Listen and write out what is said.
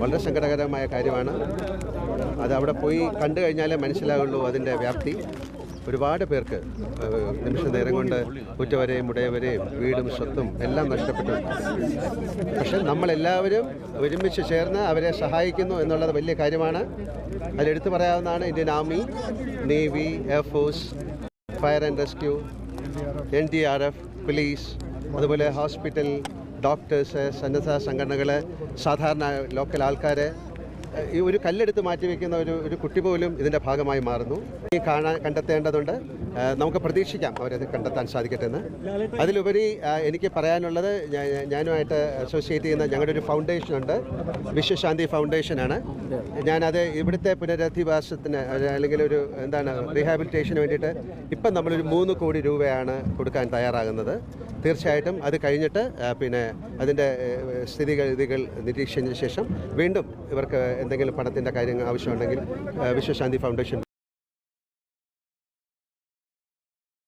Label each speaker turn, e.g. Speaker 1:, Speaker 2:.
Speaker 1: വളരെ സങ്കടകരമായ കാര്യമാണ്. അത് അവിടെ പോയി കണ്ടു കഴിഞ്ഞാലേ മനസ്സിലാകുള്ളൂ അതിന്റെ വ്യാപ്തി. ഒരുപാട് പേർക്ക് നിമിഷ നേരം കൊണ്ട് ഉറ്റവരെയും ഉടയവരെയും വീടും സ്വത്തും എല്ലാം നഷ്ടപ്പെട്ടു. പക്ഷെ നമ്മളെല്ലാവരും ഒരുമിച്ച് ചേർന്ന് അവരെ സഹായിക്കുന്നു എന്നുള്ളത് വലിയ കാര്യമാണ്. അതിലെടുത്തു പറയാവുന്നതാണ് Indian army navy air force fire and rescue N D R F police അതുപോലെ ഹോസ്പിറ്റൽ ഡോക്ടേഴ്സ് സന്നദ്ധ സംഘടനകൾ സാധാരണ ലോക്കൽ ആൾക്കാർ ഈ ഒരു കല്ലെടുത്ത് മാറ്റി വെക്കുന്ന ഒരു ഒരു കുട്ടി പോലും ഇതിന്റെ ഭാഗമായി മാറുന്നു. ഈ കാണാൻ കണ്ടെത്തേണ്ടതുണ്ട്. നമുക്ക് പ്രതീക്ഷിക്കാം അവരത് കണ്ടെത്താൻ സാധിക്കട്ടെ എന്ന് അതിലുപരി എനിക്ക് പറയാനുള്ളത് ഞാനുമായിട്ട് അസോസിയേറ്റ് ചെയ്യുന്ന ഞങ്ങളുടെ ഒരു ഫൗണ്ടേഷൻ ഉണ്ട്. വിശ്വശാന്തി ഫൗണ്ടേഷനാണ് ഞാനത് ഇവിടുത്തെ പുനരധിവാസത്തിന് അല്ലെങ്കിൽ ഒരു എന്താണ് റീഹാബിലിറ്റേഷന് വേണ്ടിയിട്ട് ഇപ്പം നമ്മളൊരു മൂന്ന് കോടി രൂപയാണ് കൊടുക്കാൻ തയ്യാറാകുന്നത്. തീർച്ചയായിട്ടും അത് കഴിഞ്ഞിട്ട് പിന്നെ അതിന്റെ സ്ഥിതിഗതികൾ നിരീക്ഷിച്ചതിന് ശേഷം വീണ്ടും ഇവർക്ക് എന്തെങ്കിലും പണത്തിന്റെ കാര്യങ്ങൾ ആവശ്യമുണ്ടെങ്കിൽ വിശ്വശാന്തി ഫൗണ്ടേഷൻ